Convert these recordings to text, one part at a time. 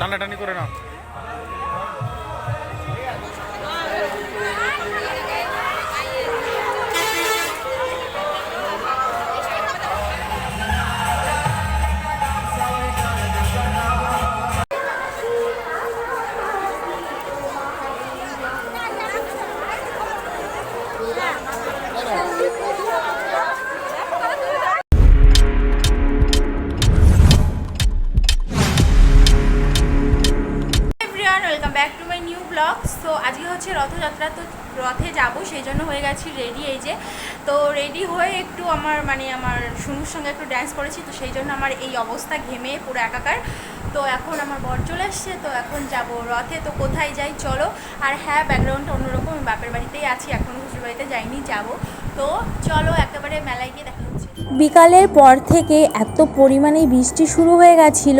টানাটানি করে নাও। ব্লগ তো আজকে হচ্ছে রথযাত্রা, তো রথে যাব, সেই জন্য হয়ে গেছি রেডি এই যে। তো রেডি হয়ে একটু আমার মানে আমার শুনুর সঙ্গে একটু ড্যান্স করেছি, তো সেই জন্য আমার এই অবস্থা ঘেমে পুরো একাকার। তো এখন আমার বর চলে আসছে, তো এখন যাব রথে, তো কোথায় যাই চলো। আর হ্যাঁ ব্যাকগ্রাউন্ডটা অন্যরকম বাপের বাড়িতেই আছি, এখন শ্বশুর বাড়িতে যাইনি, যাব। তো চলো, একেবারে মেলায় গিয়ে দেখা হচ্ছে। বিকালের পর থেকে এত পরিমাণে বৃষ্টি শুরু হয়ে গেছিল,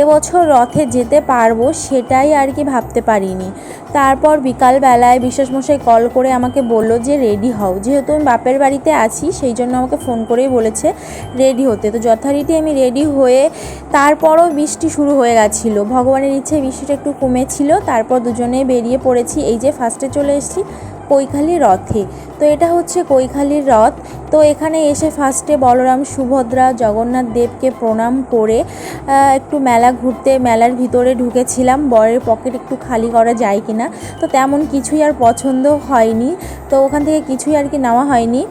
এবছর রথে যেতে পারব সেটাই আর কি ভাবতে পারিনি। তারপর বিকালবেলায় বিশ্বাসমশাই কল করে আমাকে বলল যে রেডি হও। যেহেতু আমি বাপের বাড়িতে আছি, সেই জন্য আমাকে ফোন করেই বলেছে রেডি হতে। তো যথারীতি আমি রেডি হয়ে তারপরও বৃষ্টি শুরু হয়ে গেছিল। ভগবানের ইচ্ছে বৃষ্টিটা একটু কমেছিল, তারপর দুজনে বেরিয়ে পড়েছি। এই যে ফার্স্টে চলে এসেছি কৈখালি রথে তো এটা হচ্ছে কৈখালীর রথ। তো এখানে এসে ফার্স্টে বলরাম সুভদ্রা, জগন্নাথ দেবকে প্রণাম করে একটু মেলা ঘুরতে, মেলার ভিতরে ঢুকেছিলাম। বরের পকেট একটু খালি করা যায় কিনা। তো তেমন কিছুই আর পছন্দ হয়নি। তো ওখান থেকে কিছুই আর কি নেওয়া হয়নি।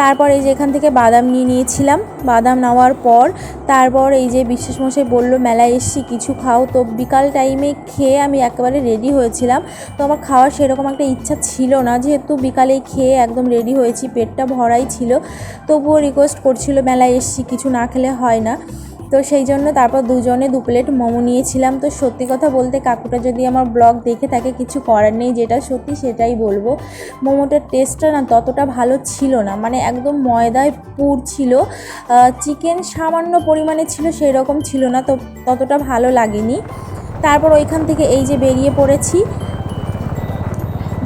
তারপর এই যে এখান থেকে বাদাম নিয়ে নিয়েছিলাম। বাদাম নেওয়ার পর তারপর এই যে বিশ্বাস মশাই বলল, মেলায় এসছি, কিছু খাও। তো বিকাল টাইমে খেয়ে আমি একেবারে রেডি হয়েছিলাম। তো আমার খাওয়ার সেরকম একটা ইচ্ছা ছিল না, যেহেতু বিকালে খেয়ে একদম রেডি হয়েছি, পেটটা ভরাই ছিল। তবুও রিকোয়েস্ট করছিল, মেলায় এসছি, কিছু না খেলে হয় না। তো সেই জন্য তারপর দুজনে দু প্লেট মোমো নিয়েছিলাম। তো সত্যি কথা বলতে কাকুটা যদি আমার ব্লগ দেখে থাকে, কিছু করার নেই, যেটা সত্যি সেটাই বলব। মোমোটার টেস্টটা না ততটা ভালো ছিল না মানে একদম ময়দায় পুর ছিল। চিকেন সামান্য পরিমাণে ছিল সেই রকম ছিল না, তো ততটা ভালো লাগেনি। তারপর ওইখান থেকে এই যে বেরিয়ে পড়েছি,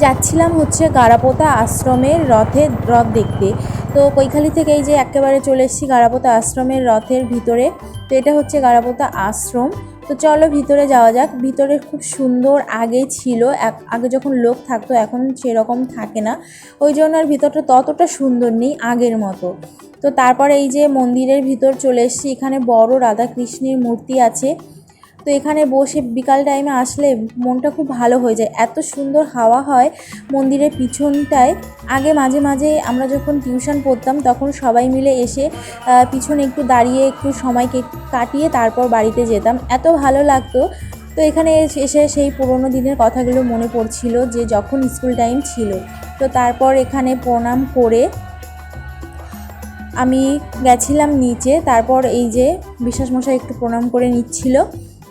যাচ্ছিলাম হচ্ছে গারাপোতা আশ্রমের রথের রথ দেখতে। তো কৈখালি থেকে এই যে একেবারে চলে এসেছি গারাপোতা আশ্রমের রথের ভিতরে। তো এটা হচ্ছে গারাপোতা আশ্রম। তো চলো ভিতরে যাওয়া যাক। ভিতরে খুব সুন্দর আগে ছিল আগে যখন লোক থাকতো এখন সেরকম থাকে না। ওই জন্য আর ভিতরটা ততটা সুন্দর নেই আগের মতো। তো তারপরে এই যে মন্দিরের ভিতর চলে এসছি, এখানে বড় রাধাকৃষ্ণের মূর্তি আছে। তো এখানে বসে বিকাল টাইমে আসলে মনটা খুব ভালো হয়ে যায়। এত সুন্দর হাওয়া হয় মন্দিরের পিছনটায়। আগে মাঝে মাঝে আমরা যখন টিউশন পড়তাম তখন সবাই মিলে এসে পিছনে একটু দাঁড়িয়ে একটু সময় কাটিয়ে তারপর বাড়িতে যেতাম। এত ভালো লাগতো। তো এখানে এসে সেই পুরোনো দিনের কথাগুলো মনে পড়ছিল যে যখন স্কুল টাইম ছিল। তো তারপর এখানে প্রণাম করে আমি গেছিলাম নিচে। তারপর এই যে বিশ্বাসমশাই একটু প্রণাম করে নিচ্ছিল।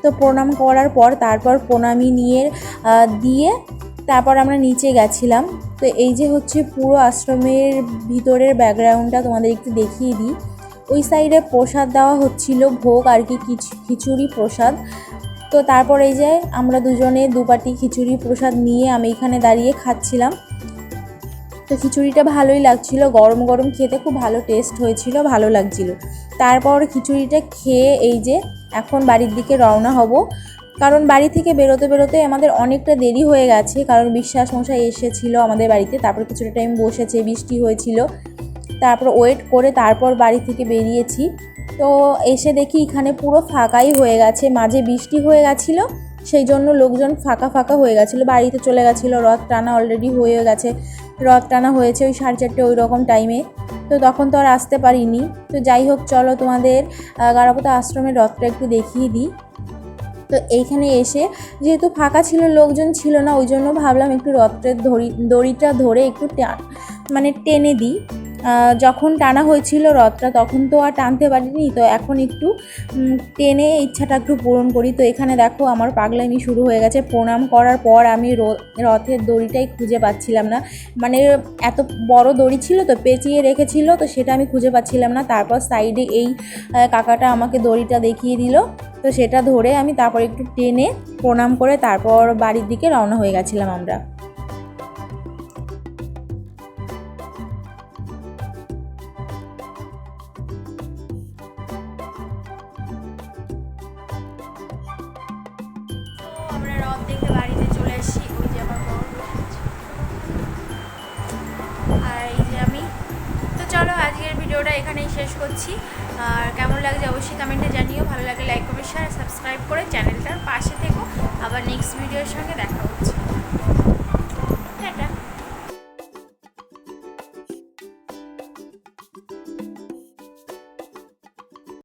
তো প্রণাম করার পর তারপর প্রণামী নিয়ে দিয়ে তারপর আমরা নিচে গেছিলাম। তো এই যে হচ্ছে পুরো আশ্রমের ভিতরের ব্যাকগ্রাউন্ডটা তোমাদের একটু দেখিয়ে দিই। ওই সাইডে প্রসাদ দেওয়া হচ্ছিল, ভোগ আর কি খিচ- খিচুড়ি প্রসাদ। তো তারপর এই যে আমরা দুজনে দুপাটি খিচুড়ি প্রসাদ নিয়ে আমি এখানে দাঁড়িয়ে খাচ্ছিলাম। তো খিচুড়িটা ভালোই লাগছিল, গরম গরম খেতে খুব ভালো টেস্ট হয়েছিল, ভালো লাগছিল। তারপর খিচুড়িটা খেয়ে এই যে এখন বাড়ির দিকে রওনা হব। কারণ বাড়ি থেকে বেরোতে বেরোতে আমাদের অনেকটা দেরি হয়ে গেছে, কারণ বিশ্বাস মশাই এসেছিল আমাদের বাড়িতে, তারপর কিছুটা টাইম বসেছে, বৃষ্টি হয়েছিল। তারপর ওয়েট করে তারপর বাড়ি থেকে বেরিয়েছি। তো এসে দেখি এখানে পুরো ফাঁকাই হয়ে গেছে, মাঝে বৃষ্টি হয়ে গেছিল, সেই জন্য লোকজন ফাঁকা ফাঁকা হয়ে গেছিল, বাড়িতে চলে গেছিল, রথ টানা অলরেডি হয়ে গেছে, রথ টানা হয়েছে ওই সাড়ে চারটে ওই রকম টাইমে তো তখন তো আর আসতে পারিনি। তো যাই হোক, চলো তোমাদের গারাপতা আশ্রমের রথটা একটু দেখিয়ে দিই। তো এইখানে এসে যেহেতু ফাঁকা ছিল, লোকজন ছিল না, ওই জন্য ভাবলাম একটু রথের দড়ি দড়িটা ধরে একটু মানে টেনে দিই। যখন টানা হয়েছিল রথটা, তখন তো আর টানতে পারিনি। তো এখন একটু টেনে ইচ্ছাটা একটু পূরণ করি। তো এখানে দেখো আমার পাগলামি শুরু হয়ে গেছে। প্রণাম করার পর আমি রথের দড়িটাই খুঁজে পাচ্ছিলাম না। মানে এত বড় দড়ি ছিল তো, পেঁচিয়ে রেখেছিল তো, সেটা আমি খুঁজে পাচ্ছিলাম না। তারপর সাইডে এই কাকাটা আমাকে দড়িটা দেখিয়ে দিল। তো সেটা ধরে আমি তারপর একটু টেনে প্রণাম করে তারপর বাড়ির দিকে রওনা হয়ে গেছিলাম আমরা। আমরা রথ দেখে বাড়িতে চলে আসি, ওই যে আমার আর এই যে আমি। তো চলো, আজকের ভিডিওটা এখানেই শেষ করছি। আর কেমন লাগছে অবশ্যই কমেন্টে জানিও। ভালো লাগলে লাইক করবে শেয়ার সাবস্ক্রাইব করে চ্যানেলটার পাশে থেকো। আবার নেক্সট ভিডিওর সঙ্গে দেখা হচ্ছে।